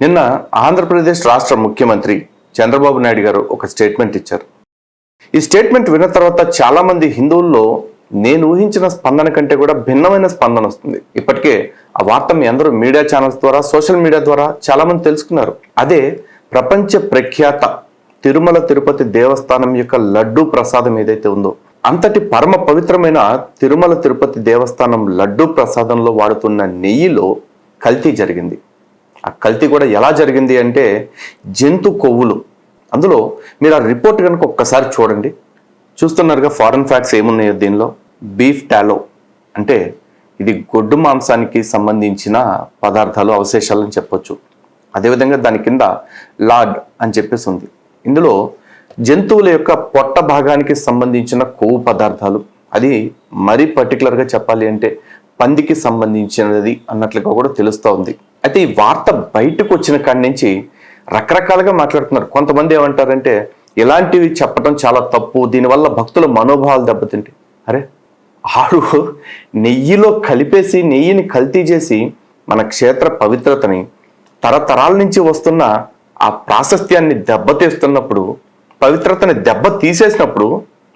నిన్న ఆంధ్రప్రదేశ్ రాష్ట్ర ముఖ్యమంత్రి చంద్రబాబు నాయుడు గారు ఒక స్టేట్మెంట్ ఇచ్చారు. ఈ స్టేట్మెంట్ విన్న తర్వాత చాలామంది హిందువుల్లో నేను ఊహించిన స్పందన కంటే కూడా భిన్నమైన స్పందన వస్తుంది. ఇప్పటికే ఆ వార్త మీ అందరూ మీడియా ఛానల్స్ ద్వారా సోషల్ మీడియా ద్వారా చాలామంది తెలుసుకున్నారు. అదే ప్రపంచ ప్రఖ్యాత తిరుమల తిరుపతి దేవస్థానం యొక్క లడ్డూ ప్రసాదం ఏదైతే ఉందో అంతటి పరమ పవిత్రమైన తిరుమల తిరుపతి దేవస్థానం లడ్డూ ప్రసాదంలో వాడుతున్న నెయ్యిలో కల్తీ జరిగింది. ఆ కల్తీ కూడా ఎలా జరిగింది అంటే జంతు కొవ్వులు. అందులో మీరు ఆ రిపోర్ట్ కనుక ఒక్కసారి చూడండి. చూస్తున్నారుగా ఫారెన్ ఫ్యాక్ట్స్ ఏమున్నాయో దీనిలో? Beef tallow. అంటే ఇది గొడ్డు మాంసానికి సంబంధించిన పదార్థాలు అవశేషాలు అని చెప్పొచ్చు. అదేవిధంగా దాని కింద లార్డ్ అని చెప్పేసి ఉంది. ఇందులో జంతువుల యొక్క పొట్ట భాగానికి సంబంధించిన కొవ్వు పదార్థాలు. అది మరీ పర్టికులర్గా చెప్పాలి అంటే పందికి సంబంధించినది అన్నట్లుగా కూడా తెలుస్తూ ఉంది. అయితే ఈ వార్త బయటకు వచ్చిన కాడి నుంచి రకరకాలుగా మాట్లాడుతున్నారు. కొంతమంది ఏమంటారంటే ఇలాంటివి చెప్పడం చాలా తప్పు. దీనివల్ల భక్తుల మనోభావాలు దెబ్బతింటాయి. అరే ఆడు నెయ్యిలో కలిపేసి నెయ్యిని కల్తీ చేసి మన క్షేత్ర పవిత్రతని తరతరాల నుంచి వస్తున్న ఆ ప్రాశస్త్యాన్ని దెబ్బతీస్తున్నప్పుడు పవిత్రతని దెబ్బ తీసేసినప్పుడు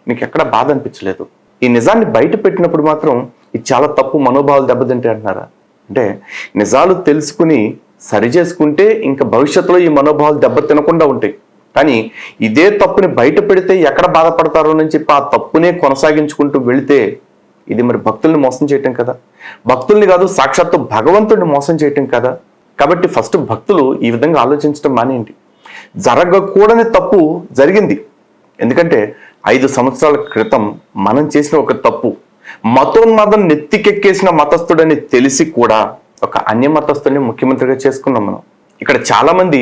మీకు ఎక్కడ బాధ అనిపించలేదు. ఈ నిజాన్ని బయట పెట్టినప్పుడు మాత్రం ఇది చాలా తప్పు మనోభావాలు దెబ్బతింటే అంటున్నారా? అంటే నిజాలు తెలుసుకుని సరి చేసుకుంటే ఇంకా భవిష్యత్తులో ఈ మనోభావాలు దెబ్బతినకుండా ఉంటాయి. కానీ ఇదే తప్పుని బయట పెడితే ఎక్కడ బాధపడతారో అని చెప్పి ఆ తప్పునే కొనసాగించుకుంటూ వెళితే ఇది మరి భక్తుల్ని మోసం చేయటం కదా? భక్తుల్ని కాదు సాక్షాత్తు భగవంతుడిని మోసం చేయటం కదా? కాబట్టి ఫస్ట్ భక్తులు ఈ విధంగా ఆలోచించడం మానేయండి. జరగకూడని తప్పు జరిగింది. ఎందుకంటే ఐదు సంవత్సరాల క్రితం మనం చేసిన ఒక తప్పు. మతోన్మాదం నెత్తికెక్కేసిన మతస్థుడని తెలిసి కూడా ఒక అన్య మతస్థుడిని ముఖ్యమంత్రిగా చేసుకున్నాం మనం. ఇక్కడ చాలా మంది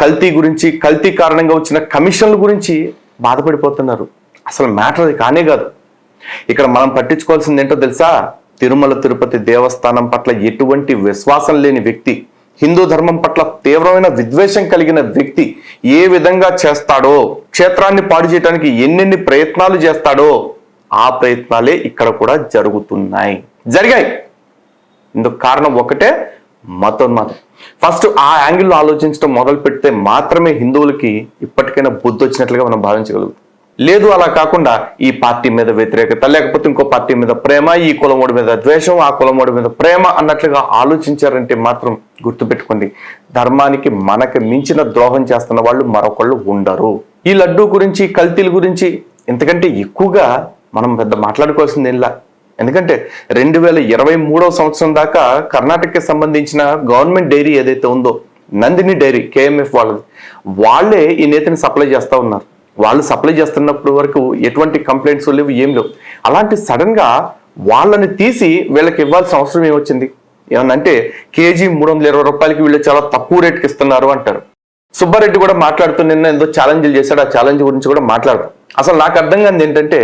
కల్తీ గురించి కల్తీ కారణంగా వచ్చిన కమిషన్ల గురించి బాధపడిపోతున్నారు. అసలు మ్యాటర్ కానే కాదు. ఇక్కడ మనం పట్టించుకోవాల్సింది ఏంటో తెలుసా? తిరుమల తిరుపతి దేవస్థానం పట్ల ఎటువంటి విశ్వాసం లేని వ్యక్తి హిందూ ధర్మం పట్ల తీవ్రమైన విద్వేషం కలిగిన వ్యక్తి ఏ విధంగా చేస్తాడో క్షేత్రాన్ని పాడు చేయడానికి ఎన్నెన్ని ప్రయత్నాలు చేస్తాడో ఆ ప్రయత్నాలే ఇక్కడ కూడా జరుగుతున్నాయి. జరిగాయి. ఇందుకు కారణం ఒకటే మతోన్మాదం. ఫస్ట్ ఆ యాంగిల్లో ఆలోచించడం మొదలు పెడితే మాత్రమే హిందువులకి ఇప్పటికైనా బుద్ధి వచ్చినట్లుగా మనం భావించగలుగుతాం. లేదు అలా కాకుండా ఈ పార్టీ మీద వ్యతిరేకత లేకపోతే ఇంకో పార్టీ మీద ప్రేమ ఈ కులమోడి మీద ద్వేషం ఆ కులమోడి మీద ప్రేమ అన్నట్లుగా ఆలోచించారంటే మాత్రం గుర్తుపెట్టుకోండి ధర్మానికి మనకి మించిన ద్రోహం చేస్తున్న వాళ్ళు మరొకళ్ళు ఉండరు. ఈ లడ్డూ గురించి కల్తీల గురించి ఎందుకంటే ఎక్కువగా మనం పెద్ద మాట్లాడుకోవాల్సింది ఇలా ఎందుకంటే రెండు వేల ఇరవై మూడవ సంవత్సరం దాకా కర్ణాటకకి సంబంధించిన గవర్నమెంట్ డైరీ ఏదైతే ఉందో నందిని డైరీ కేఎంఎఫ్ వాళ్ళది వాళ్ళే ఈ నేతని సప్లై చేస్తూ ఉన్నారు. వాళ్ళు సప్లై చేస్తున్నప్పుడు వరకు ఎటువంటి కంప్లైంట్స్ లేవు ఏం లేవు. అలాంటి సడన్గా వాళ్ళని తీసి వీళ్ళకి ఇవ్వాల్సిన అవసరం ఏమొచ్చింది? ఏమన్నంటే కేజీ మూడు వందల ఇరవై రూపాయలకి వీళ్ళు చాలా తక్కువ రేట్కి ఇస్తున్నారు అంటారు. సుబ్బారెడ్డి కూడా మాట్లాడుతూ నిన్న ఏదో ఛాలెంజ్లు చేశాడు. ఆ ఛాలెంజ్ గురించి కూడా మాట్లాడతాం అసలు నాకు అర్థం కాదు ఏంటంటే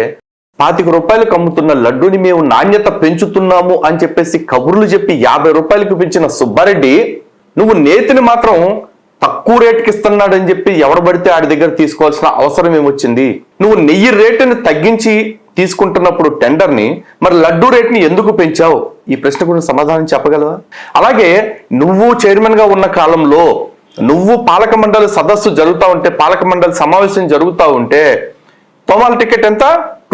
పాతిక రూపాయలకు అమ్ముతున్న లడ్డూని మేము నాణ్యత పెంచుతున్నాము అని చెప్పేసి కబుర్లు చెప్పి యాభై రూపాయలకు పెంచిన సుబ్బారెడ్డి నువ్వు నేతిని మాత్రం తక్కువ రేటుకి ఇస్తున్నాడని చెప్పి ఎవరు పడితే ఆడి దగ్గర తీసుకోవాల్సిన అవసరం ఏమొచ్చింది? నువ్వు నెయ్యి రేటుని తగ్గించి తీసుకుంటున్నప్పుడు టెండర్ని మరి లడ్డూ రేట్ని ఎందుకు పెంచావు? ఈ ప్రశ్న గురించి సమాధానం చెప్పగలవా? అలాగే నువ్వు చైర్మన్గా ఉన్న కాలంలో నువ్వు పాలక మండలి సదస్సు జరుగుతూ ఉంటే పాలక మండలి సమావేశం జరుగుతూ ఉంటే తోమాల టికెట్ ఎంత?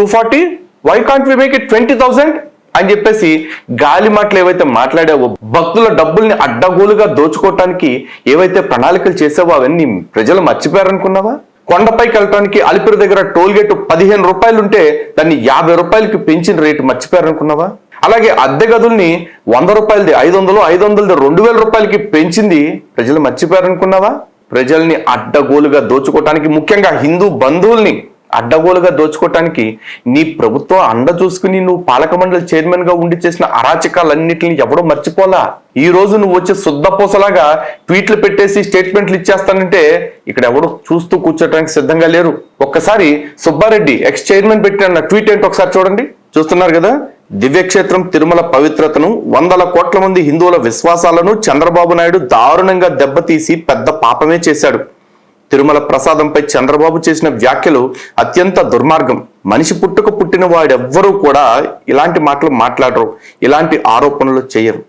Two forty? Why can't we make it twenty thousand అని చెప్పేసి గాలి మాటలు ఏవైతే మాట్లాడావో భక్తుల డబ్బుల్ని అడ్డగోలుగా దోచుకోవటానికి ఏవైతే ప్రణాళికలు చేసావో అవన్నీ ప్రజలు మర్చిపోయారనుకున్నావా? కొండపైకి వెళ్ళటానికి అలిపిరి దగ్గర టోల్ గేట్ పదిహేను రూపాయలు ఉంటే దాన్ని యాభై రూపాయలకి పెంచిన రేటు మర్చిపోయారనుకున్నావా? అలాగే అద్దె గదుల్ని వంద రూపాయలది ఐదు వందలు ఐదు వందలది రెండు వేల రూపాయలకి పెంచింది ప్రజలు మర్చిపోయారనుకున్నావా? ప్రజల్ని అడ్డగోలుగా దోచుకోవటానికి ముఖ్యంగా హిందూ బంధువుల్ని అడ్డగోలుగా దోచుకోవటానికి నీ ప్రభుత్వం అండ చూసుకుని నువ్వు పాలక మండలి చైర్మన్గా ఉండి చేసిన అరాచకాలన్నింటినీ ఎవడో మర్చిపోలా ఈ రోజు నువ్వు వచ్చి శుద్ధపూసలాగా ట్వీట్లు పెట్టేసి స్టేట్మెంట్లు ఇచ్చేస్తానంటే ఇక్కడ ఎవడు చూస్తూ కూర్చోటానికి సిద్ధంగా లేరు. ఒక్కసారి సుబ్బారెడ్డి ఎక్స్ చైర్మన్ పెట్టిన ట్వీట్ ఏంటో ఒకసారి చూడండి. చూస్తున్నారు కదా? దివ్యక్షేత్రం తిరుమల పవిత్రతను వందల కోట్ల మంది హిందువుల విశ్వాసాలను చంద్రబాబు నాయుడు దారుణంగా దెబ్బతీసి పెద్ద పాపమే చేశాడు. తిరుమల ప్రసాదంపై చంద్రబాబు చేసిన వ్యాఖ్యలు అత్యంత దుర్మార్గం. మనిషి పుట్టుక పుట్టిన వాడెవ్వరూ కూడా ఇలాంటి మాటలు మాట్లాడరు ఇలాంటి ఆరోపణలు చేయరు.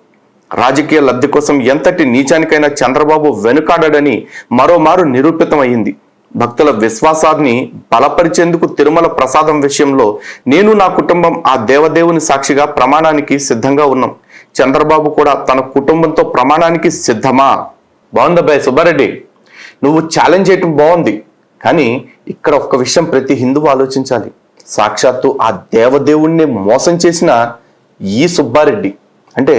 రాజకీయ లబ్ధి కోసం ఎంతటి నీచానికైనా చంద్రబాబు వెనుకాడని మరోమారు నిరూపితమైంది భక్తుల విశ్వాసాన్ని బలపరిచేందుకు తిరుమల ప్రసాదం విషయంలో నేను నా కుటుంబం ఆ దేవదేవుని సాక్షిగా ప్రమాణానికి సిద్ధంగా ఉన్నాం. చంద్రబాబు కూడా తన కుటుంబంతో ప్రమాణానికి సిద్ధమా? బాగుందా బాయ్ సుబ్బారెడ్డి? నువ్వు ఛాలెంజ్ చేయటం బాగుంది. కానీ ఇక్కడ ఒక్క విషయం ప్రతి హిందువు ఆలోచించాలి. సాక్షాత్తు ఆ దేవదేవుణ్ణి మోసం చేసిన ఈ సుబ్బారెడ్డి. అంటే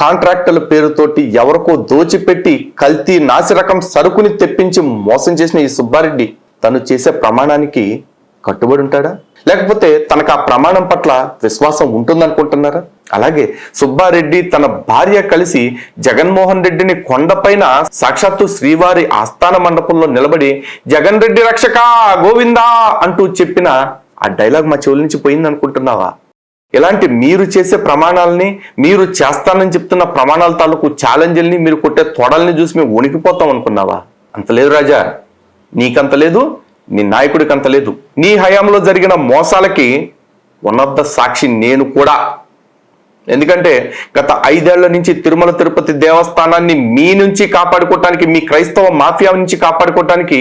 కాంట్రాక్టర్ల పేరుతోటి ఎవరికో దోచిపెట్టి కల్తీ నాసిరకం సరుకుని తెప్పించి మోసం చేసిన ఈ సుబ్బారెడ్డి తను చేసే ప్రమాణానికి కట్టుబడి ఉంటాడా? లేకపోతే తనకు ఆ ప్రమాణం పట్ల విశ్వాసం ఉంటుందనుకుంటున్నారా? అలాగే సుబ్బారెడ్డి తన భార్య కలిసి జగన్మోహన్ రెడ్డిని కొండపైన సాక్షాత్తు శ్రీవారి ఆస్థాన మండపంలో నిలబడి జగన్ రెడ్డి రక్షక గోవిందా అంటూ చెప్పిన ఆ డైలాగ్ మా చెవుల నుంచి పోయింది అనుకుంటున్నావా ఇలాంటి మీరు చేసే ప్రమాణాలని మీరు చేస్తానని చెప్తున్న ప్రమాణాల తాలూకు ఛాలెంజ్ని మీరు కొట్టే తొడల్ని చూసి మేము వణికిపోతాం అనుకున్నావా? అంత లేదు రాజా. నీకంత లేదు. నీ నాయకుడికి అంత లేదు. నీ హయాంలో జరిగిన మోసాలకి ఉన్నత ద సాక్షి నేను కూడా. ఎందుకంటే గత ఐదేళ్ళ నుంచి తిరుమల తిరుపతి దేవస్థానాన్ని మీ నుంచి కాపాడుకోవటానికి మీ క్రైస్తవ మాఫియా నుంచి కాపాడుకోవటానికి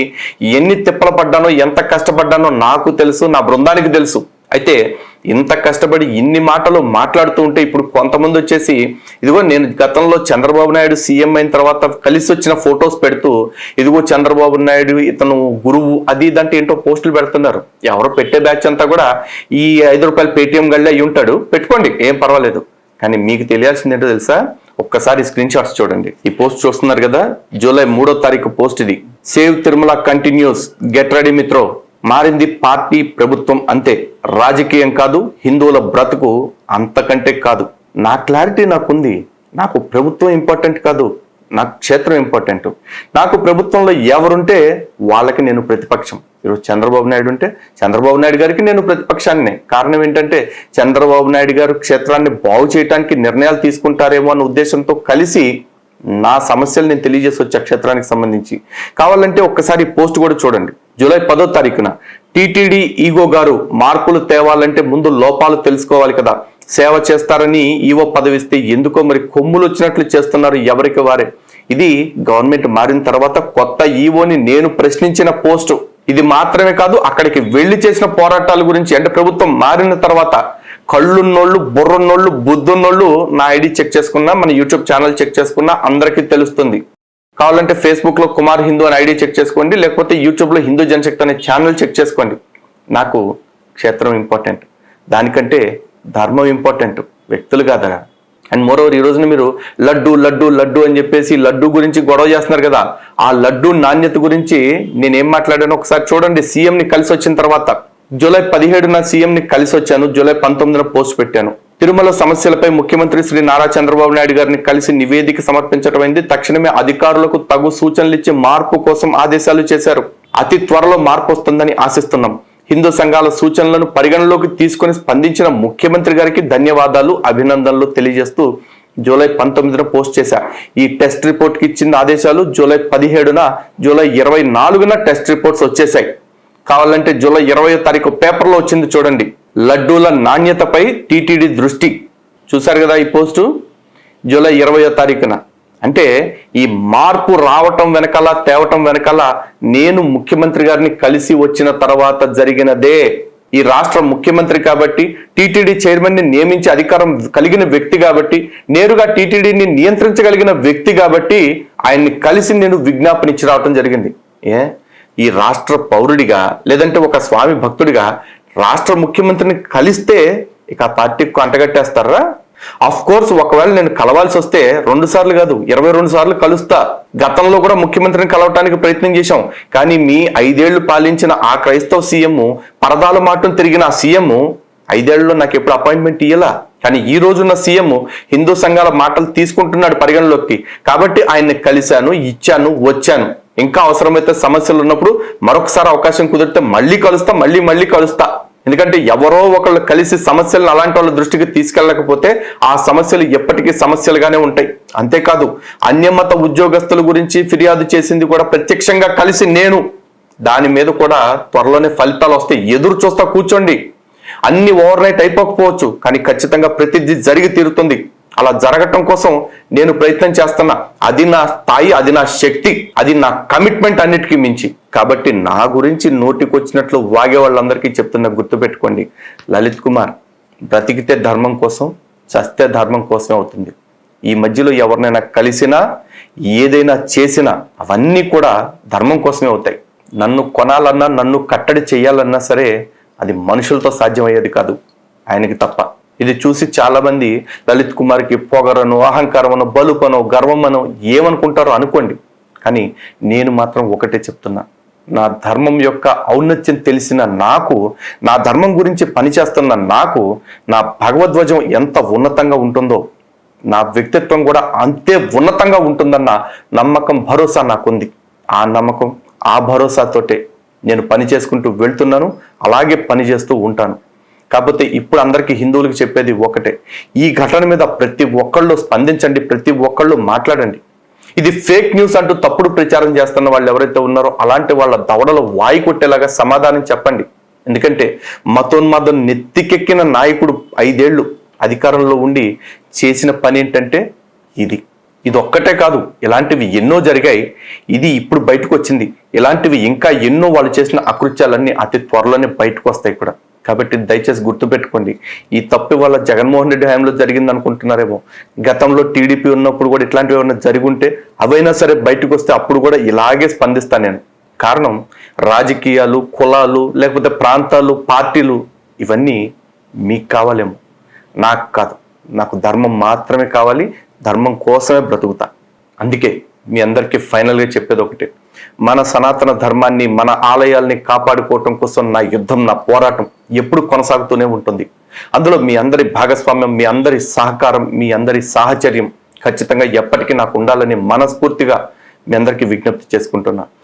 ఎన్ని తిప్పలు పడ్డానో ఎంత కష్టపడ్డానో నాకు తెలుసు నా బృందానికి తెలుసు. అయితే ఇంత కష్టపడి ఇన్ని మాటలు మాట్లాడుతూ ఉంటే ఇప్పుడు కొంతమంది వచ్చేసి ఇదిగో నేను గతంలో చంద్రబాబు నాయుడు సీఎం అయిన తర్వాత కలిసి వచ్చిన ఫొటోస్ పెడుతూ ఇదిగో చంద్రబాబు నాయుడు ఇతను గురువు అది ఇదంటే ఏంటో పోస్టులు పెడుతున్నారు. ఎవరో పెట్టే బ్యాచ్ అంతా కూడా ఈ ఐదు రూపాయలు పేటిఎం గళ్ళే అయి ఉంటాడు. పెట్టుకోండి ఏం పర్వాలేదు. కానీ మీకు తెలియాల్సింది ఏంటో తెలుసా? ఒక్కసారి స్క్రీన్ షాట్స్ చూడండి. ఈ పోస్ట్ చూస్తున్నారు కదా? జూలై మూడో తారీఖు పోస్ట్ ఇది. Save Tirumala continues. Get ready Mitro. మారింది పార్టీ ప్రభుత్వం అంతే. రాజకీయం కాదు హిందువుల బ్రతుకు అంతకంటే కాదు. నా క్లారిటీ నాకుంది. నాకు ప్రభుత్వం ఇంపార్టెంట్ కాదు. నాకు క్షేత్రం ఇంపార్టెంట్. నాకు ప్రభుత్వంలో ఎవరుంటే వాళ్ళకి నేను ప్రతిపక్షం. ఈరోజు చంద్రబాబు నాయుడు ఉంటే చంద్రబాబు నాయుడు గారికి నేను ప్రతిపక్షాన్ని. కారణం ఏంటంటే చంద్రబాబు నాయుడు గారు క్షేత్రాన్ని బాగు చేయడానికి నిర్ణయాలు తీసుకుంటారేమో అన్న ఉద్దేశంతో కలిసి నా సమస్యలు నేను తెలియజేసి వచ్చా క్షేత్రానికి సంబంధించి. కావాలంటే ఒక్కసారి పోస్ట్ కూడా చూడండి. జూలై పదో తారీఖున టీటీడీ ఈగో గారు మార్పులు తేవాలంటే ముందు లోపాలు తెలుసుకోవాలి కదా. సేవ చేస్తారని ఈవో పదవిస్తే ఎందుకో మరి కొమ్ములు వచ్చినట్లు చేస్తున్నారు ఎవరికి వారే. ఇది గవర్నమెంట్ మారిన తర్వాత కొత్త ఈవోని నేను ప్రశ్నించిన పోస్టు. ఇది మాత్రమే కాదు అక్కడికి వెళ్ళి చేసిన పోరాటాల గురించి అంటే ప్రభుత్వం మారిన తర్వాత కళ్ళున్నోళ్ళు బుర్రున్నోళ్ళు బుద్ధున్నోళ్ళు నా ఐడి చెక్ చేసుకున్నా మన యూట్యూబ్ ఛానల్ చెక్ చేసుకున్నా అందరికీ తెలుస్తుంది. కావాలంటే ఫేస్బుక్లో కుమార్ హిందూ అని ఐడి చెక్ చేసుకోండి లేకపోతే యూట్యూబ్లో హిందూ జనశక్తి అనే ఛానల్ చెక్ చేసుకోండి. నాకు క్షేత్రం ఇంపార్టెంట్ దానికంటే ధర్మం ఇంపార్టెంట్ వ్యక్తులు కాదా అండ్ మోరోవర్ ఈ రోజున మీరు లడ్డు లడ్డు లడ్డు అని చెప్పేసి లడ్డు గురించి గొడవ చేస్తున్నారు కదా ఆ లడ్డు నాణ్యత గురించి నేనేం మాట్లాడానో ఒకసారి చూడండి. సీఎంని కలిసి వచ్చిన తర్వాత జూలై పదిహేడున సీఎంని కలిసి వచ్చాను జూలై పంతొమ్మిదిన పోస్ట్ పెట్టాను. తిరుమల సమస్యలపై ముఖ్యమంత్రి శ్రీ నారా చంద్రబాబు నాయుడు గారిని కలిసి నివేదిక సమర్పించడమైంది తక్షణమే అధికారులకు తగు సూచనలు ఇచ్చి మార్పు కోసం ఆదేశాలు చేశారు. అతి త్వరలో మార్పు వస్తుందని ఆశిస్తున్నాం. హిందూ సంఘాల సూచనలను పరిగణలోకి తీసుకొని స్పందించిన ముఖ్యమంత్రి గారికి ధన్యవాదాలు అభినందనలు తెలియజేస్తూ జూలై పంతొమ్మిదిన పోస్ట్ చేశారు ఈ టెస్ట్ రిపోర్ట్కి ఇచ్చిన ఆదేశాలు జూలై పదిహేడున జూలై ఇరవై నాలుగున టెస్ట్ రిపోర్ట్స్ వచ్చేసాయి కావాలంటే జూలై ఇరవై తారీఖు పేపర్లో వచ్చింది చూడండి. లడ్డూల నాణ్యతపై టీటీడీ దృష్టి. చూశారు కదా ఈ పోస్టు? జూలై ఇరవయో తారీఖున. అంటే ఈ మార్పు రావటం వెనకాల తేవటం వెనకాల నేను ముఖ్యమంత్రి గారిని కలిసి వచ్చిన తర్వాత జరిగినదే. ఈ రాష్ట్ర ముఖ్యమంత్రి కాబట్టి టీటీడీ చైర్మన్ని నియమించే అధికారం కలిగిన వ్యక్తి కాబట్టి నేరుగా టీటీడీని నియంత్రించగలిగిన వ్యక్తి కాబట్టి ఆయన్ని కలిసి నేను విజ్ఞాపన ఇచ్చి రావటం జరిగింది. ఏ? ఈ రాష్ట్ర పౌరుడిగా లేదంటే ఒక స్వామి భక్తుడిగా రాష్ట్ర ముఖ్యమంత్రిని కలిస్తే ఇక ఆ పార్టీకి అంటగట్టేస్తారా? అఫ్ కోర్స్ ఒకవేళ నేను కలవాల్సి వస్తే రెండు సార్లు కాదు ఇరవై రెండు సార్లు కలుస్తా. గతంలో కూడా ముఖ్యమంత్రిని కలవటానికి ప్రయత్నం చేశాం. కానీ మీ ఐదేళ్ళు పాలించిన ఆ క్రైస్తవ సీఎం పరదాల మాటను తిరిగిన ఆ సీఎం ఐదేళ్ళలో నాకు ఎప్పుడు అపాయింట్మెంట్ ఇయ్యలా? కానీ ఈ రోజున్న సీఎం హిందూ సంఘాల మాటలు తీసుకుంటున్నాడు పరిగణలోకి. కాబట్టి ఆయన్ని కలిశాను ఇచ్చాను వచ్చాను. ఇంకా అవసరమైతే సమస్యలు ఉన్నప్పుడు మరొకసారి అవకాశం కుదిరితే మళ్ళీ కలుస్తా మళ్ళీ మళ్ళీ కలుస్తా. ఎందుకంటే ఎవరో ఒకళ్ళు కలిసి సమస్యలను అలాంటి వాళ్ళ దృష్టికి తీసుకెళ్ళకపోతే ఆ సమస్యలు ఎప్పటికీ సమస్యలుగానే ఉంటాయి. అంతేకాదు అన్యమత ఉద్యోగస్తుల గురించి ఫిర్యాదు చేసింది కూడా ప్రత్యక్షంగా కలిసి నేను. దాని మీద కూడా త్వరలోనే ఫలితాలు వస్తాయి. ఎదురు చూస్తా కూర్చోండి. అన్ని ఓవర్ నైట్ అయిపోకపోవచ్చు కానీ ఖచ్చితంగా ప్రతిదీ జరిగి తీరుతుంది. అలా జరగటం కోసం నేను ప్రయత్నం చేస్తున్నా అది నా స్థాయి అది నా శక్తి అది నా కమిట్మెంట్ అన్నిటికీ మించి. కాబట్టి నా గురించి నోటికొచ్చినట్లు వాగే వాళ్ళందరికీ చెప్తున్న గుర్తుపెట్టుకోండి లలిత్ కుమార్ బ్రతికితే ధర్మం కోసం చస్తే ధర్మం కోసమే అవుతుంది. ఈ మధ్యలో ఎవరినైనా కలిసినా ఏదైనా చేసినా అవన్నీ కూడా ధర్మం కోసమే అవుతాయి. నన్ను కొనాలన్నా నన్ను కట్టడి చేయాలన్నా సరే అది మనుషులతో సాధ్యమయ్యేది కాదు. ఆయనకి తప్ప. ఇది చూసి చాలా మంది లలిత్ కుమార్కి పొగరను అహంకారమను బలుపను గర్వమను ఏమనుకుంటారో అనుకోండి. కానీ నేను మాత్రం ఒకటే చెప్తున్నా. నా ధర్మం యొక్క ఔన్నత్యం తెలిసిన నాకు నా ధర్మం గురించి పనిచేస్తున్న నాకు నా భగవద్వజం ఎంత ఉన్నతంగా ఉంటుందో నా వ్యక్తిత్వం కూడా అంతే ఉన్నతంగా ఉంటుందన్న నమ్మకం భరోసా నాకుంది. ఆ నమ్మకం ఆ భరోసాతోటే నేను పని చేసుకుంటూ వెళ్తున్నాను అలాగే పని చేస్తూ ఉంటాను. కాకపోతే ఇప్పుడు అందరికీ హిందువులకు చెప్పేది ఒకటే. ఈ ఘటన మీద ప్రతి ఒక్కళ్ళు స్పందించండి ప్రతి ఒక్కళ్ళు మాట్లాడండి. ఇది ఫేక్ న్యూస్ అంటూ తప్పుడు ప్రచారం చేస్తున్న వాళ్ళు ఎవరైతే ఉన్నారో అలాంటి వాళ్ళ దవడలు వాయి కొట్టేలాగా సమాధానం చెప్పండి. ఎందుకంటే మతోన్మాదం నెత్తికెక్కిన నాయకుడు ఐదేళ్ళు అధికారంలో ఉండి చేసిన పని ఏంటంటే ఇది. ఇది ఒక్కటే కాదు ఇలాంటివి ఎన్నో జరిగాయి. ఇది ఇప్పుడు బయటకు వచ్చింది. ఇలాంటివి ఇంకా ఎన్నో వాళ్ళు చేసిన అకృత్యాలన్నీ అతి త్వరలోనే బయటకు వస్తాయి కూడా. కాబట్టి దయచేసి గుర్తుపెట్టుకోండి ఈ తప్పు వల్ల జగన్మోహన్ రెడ్డి హయాంలో జరిగింది అనుకుంటున్నారేమో గతంలో టీడీపీ ఉన్నప్పుడు కూడా ఇట్లాంటివి ఏమైనా జరిగుంటే అవైనా సరే బయటకు వస్తే అప్పుడు కూడా ఇలాగే స్పందిస్తాను నేను. కారణం రాజకీయాలు కులాలు లేకపోతే ప్రాంతాలు పార్టీలు ఇవన్నీ మీకు కావాలేమో. నాకు కాదు. నాకు ధర్మం మాత్రమే కావాలి ధర్మం కోసమే బ్రతుకుతా. అందుకే మీ అందరికీ ఫైనల్గా చెప్పేది ఒకటే. మన సనాతన ధర్మాన్ని మన ఆలయాల్ని కాపాడుకోవటం కోసం నా యుద్ధం నా పోరాటం ఎప్పుడు కొనసాగుతూనే ఉంటుంది. అందులో మీ అందరి భాగస్వామ్యం మీ అందరి సహకారం మీ అందరి సాహచర్యం ఖచ్చితంగా ఎప్పటికీ నాకు ఉండాలని మనస్ఫూర్తిగా మీ అందరికీ విజ్ఞప్తి చేసుకుంటున్నా.